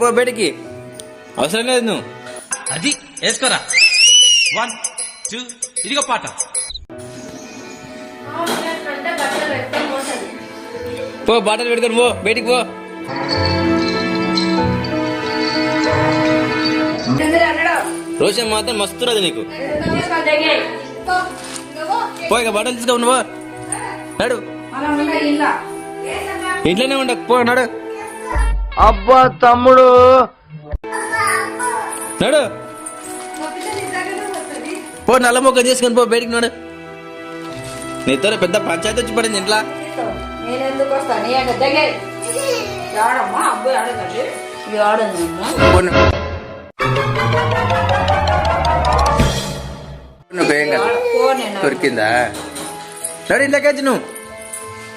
పో బయటికి. అవసరం లేదు నువ్వు. అది వేసుకోరా. వన్ టూ ఇదిగో పాట. పో బాటలు పెట్టుకొని పో బయటికి పో. రోషన్ మాత్రం మస్తు రాదు నీకు. తీసుకొని తెగి పో ఇక బట్టలు తీసుకో నువ్వు నడు. ఇంట్లోనే ఉండ పో నడు. అబ్బా తమ్ముడు. నడు. పో నల్ల మొక్క తీసుకొని పో బయటికి నడు. నీతో పెద్ద పంచాయతీ వచ్చి పడింది ఇంట్లో. నేను ఎందుకు వస్తాను నీ యొక్క దగ్గర ఆడమ్మా అబ్బాయి ఆడదండి ఇది ఆడదమ్మా పో ను- నువ్వు ఏం కాదు పో నేను దొరికిందా నడు ఇంట్లోకి వచ్చి నువ్వు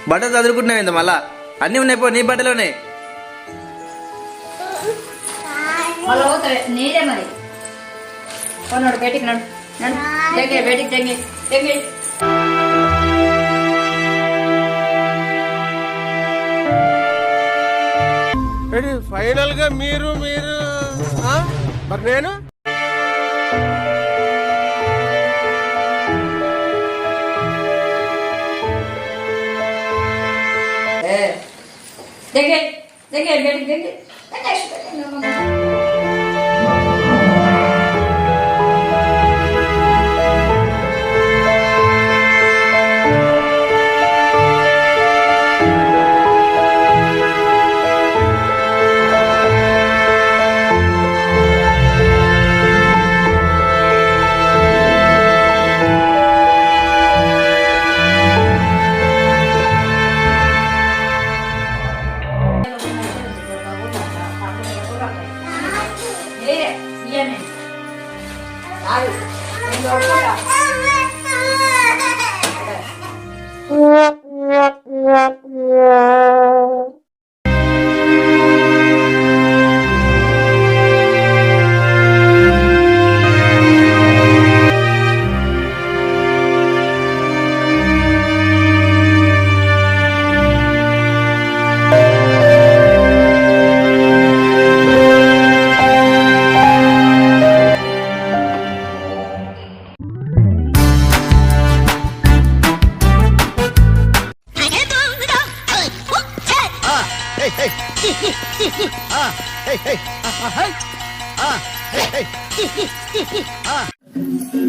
బట్టలు చదువుకుంటున్నావు ఇంత మళ్ళా అన్నీ ఉన్నాయి పో నీ బట్టలు ఉన్నాయి మళ్ళీ పోతాయి నీదే మరి కొన్నాడు బయటికి నడు నడు దగ్గర బయటికి దగ్గర దగ్గర ఫైనల్గా మీరు మీరు మరి నేను? దగ్గర దగ్గర బయటికి Thank you. Ah, hey, hey. Ah, hey. Ah, hey, hey. Ah.